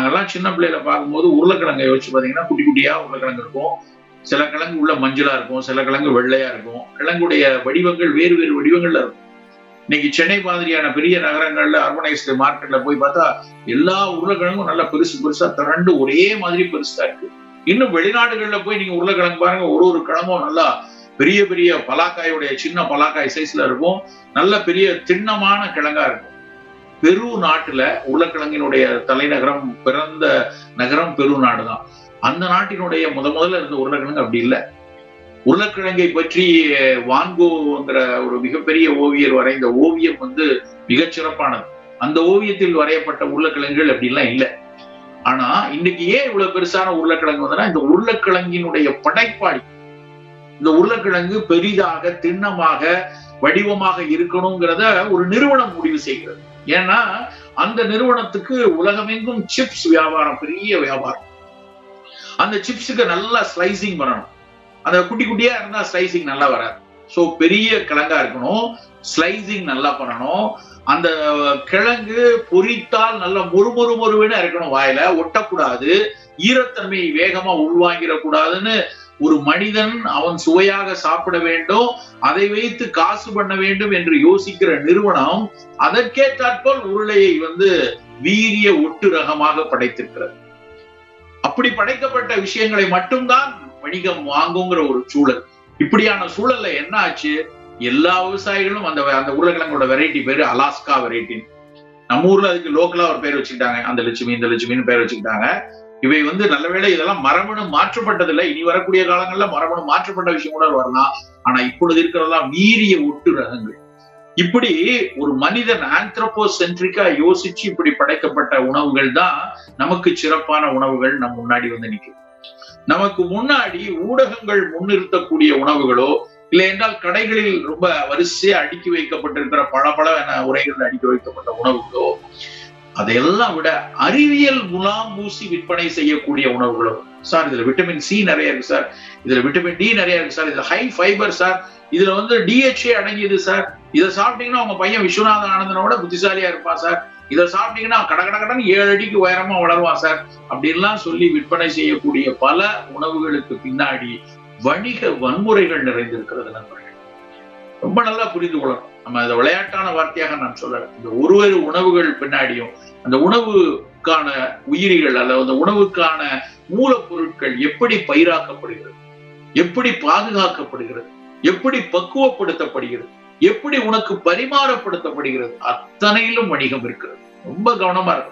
நாங்கெல்லாம் சின்ன பிள்ளையில பார்க்கும்போது உருளைக்கிழங்கை யோசிச்சு பாத்தீங்கன்னா குட்டி குட்டியா உருளைக்கிழங்கு இருக்கும். சில கிழங்கு உள்ள மஞ்சளா இருக்கும் சில கிழங்கு வெள்ளையா இருக்கும். கிழங்குடைய வடிவங்கள் வேறு வேறு வடிவங்கள்ல இருக்கும். இன்னைக்கு சென்னை மாதிரியான பெரிய நகரங்கள்ல அர்பனைஸ்டு மார்க்கெட்ல போய் பார்த்தா எல்லா உருளைக்கிழங்கும் நல்லா பெருசு பெருசா திரண்டு ஒரே மாதிரி பெருசா இருக்கு. இன்னும் வெளிநாடுகள்ல போய் நீங்க உருளைக்கிழங்கு பாருங்க ஒரு ஒரு கிழங்கும் நல்லா பெரிய பெரிய பலாக்காயுடைய சின்ன பலாக்காய் சைஸ்ல இருக்கும். நல்ல பெரிய திண்ணமான கிழங்கா இருக்கும். பெரு நாட்டுல உருளைக்கிழங்கினுடைய தலைநகரம் பிறந்த நகரம் பெரு நாடு தான் அந்த நாட்டினுடைய முத முதல்ல இருந்த உருளைக்கிழங்கு அப்படி இல்லை. உருளைக்கிழங்கை பற்றி வான்கோங்கிற ஒரு மிகப்பெரிய ஓவியர் வரைந்த ஓவியம் வந்து மிகச்சிறப்பானது அந்த ஓவியத்தில் வரையப்பட்ட உருளைக்கிழங்குகள் அப்படிலாம் இல்லை. ஆனா இன்னைக்கு ஏன் இவ்வளவு பெருசான உருளைக்கிழங்கு வந்தனா இந்த உருளைக்கிழங்கினுடைய படைப்பாளி இந்த உருளைக்கிழங்கு பெரிதாக திண்ணமாக வடிவமாக இருக்கணுங்கிறத ஒரு நிறுவனம் முடிவு செய்கிறது. ஏன்னா அந்த நிறுவனத்துக்கு உலகமெங்கும் சிப்ஸ் வியாபாரம் பெரிய வியாபாரம். அந்த சிப்ஸுக்கு நல்லா ஸ்லைசிங் பண்ணணும். அந்த குட்டி குட்டியா இருந்தா ஸ்லைசிங் நல்லா வராது. ஸோ பெரிய கிழங்கா இருக்கணும். ஸ்லைசிங் நல்லா பண்ணணும். அந்த கிழங்கு பொரித்தால் நல்லா மொறுமொறு மொறுன்னு இருக்கணும் வாயில. ஒட்டக்கூடாது. ஈரத்தன்மை வேகமா உள்வாங்கிடக்கூடாதுன்னு ஒரு மனிதன் அவன் சுவையாக சாப்பிட வேண்டும் அதை வைத்து காசு பண்ண வேண்டும் என்று யோசிக்கிற நிறுவனம் அதற்கேற்றாற்போல் உருளையை வந்து வீரிய ஒட்டு ரகமாக படைத்திருக்கிறது. அப்படி படைக்கப்பட்ட விஷயங்களை மட்டும்தான் வணிகம் வாங்குங்கிற ஒரு சூழல். இப்படியான சூழல்ல என்ன ஆச்சு? எல்லா விவசாயிகளும் அந்த அந்த உருளைக்கிழங்கோட வெரைட்டி பேரு அலாஸ்கா வெரைட்டி நம்ம ஊர்ல அதுக்கு லோக்கலா ஒரு பேர் வச்சுக்கிட்டாங்க. அந்த லட்சுமி இந்த லட்சுமின்னு பேர் வச்சுக்கிட்டாங்க. இவை வந்து நல்லவேளை இதெல்லாம் மரபணு மாற்றப்பட்டதில்லை. இனி வரக்கூடிய காலங்கள்ல மரபணு மாற்றப்பட்ட விஷயம் கூட வரலாம். ஆனா இப்பொழுது இருக்கிறதெல்லாம் மீறிய ஒட்டு ரகங்கள். இப்படி ஒரு மனிதன் ஆந்த்ரோபோ சென்ட்ரிக்கா யோசிச்சு இப்படி படைக்கப்பட்ட உணவுகள் தான் நமக்கு சிறப்பான உணவுகள் நம் முன்னாடி வந்து நிற்கும் நமக்கு முன்னாடி ஊடகங்கள் முன்னிறுத்தக்கூடிய உணவுகளோ இல்லை என்றால் கடைகளில் ரொம்ப வரிசையா அடுக்கி வைக்கப்பட்டிருக்கிற பல பல என உரைகளில் அடுக்கி வைக்கப்பட்ட உணவுகளோ அதையெல்லாம் விட அறிவியல் முலாம் பூசி விற்பனை செய்யக்கூடிய உணவுகளும். சார் இதுல விட்டமின் சி நிறைய இருக்கு சார். இதுல விட்டமின் டி நிறைய இருக்கு சார். இதுல ஹை ஃபைபர் சார். இதுல வந்து டிஹெச்ஏ அடங்கியது சார். இதை சாப்பிட்டீங்கன்னா உங்க பையன் விஸ்வநாதன் ஆனந்தனோட புத்திசாலியா இருப்பான் சார். இதை சாப்பிட்டீங்கன்னா கட கட கடன் ஏழு அடிக்கு உயரமா வளருவான் சார். அப்படின்லாம் சொல்லி விற்பனை செய்யக்கூடிய பல உணவுகளுக்கு பின்னாடி வணிக வன்முறைகள் நிறைந்திருக்கிறது நண்பர்கள். ரொம்ப நல்லா புரிந்து கொள்ளணும். நம்ம அதை விளையாட்டான வார்த்தையாக நான் சொல்ல இந்த ஒரு ஒரு உணவுகள் பின்னாடியும் அந்த உணவுக்கான உயிரிகள் அல்லது அந்த உணவுக்கான மூலப்பொருட்கள் எப்படி பயிராக்கப்படுகிறது? எப்படி பாதுகாக்கப்படுகிறது? எப்படி பக்குவப்படுத்தப்படுகிறது? எப்படி உனக்கு பரிமாறப்படுத்தப்படுகிறது? அத்தனையிலும் வணிகம் இருக்கிறது. ரொம்ப கவனமா இருக்கும்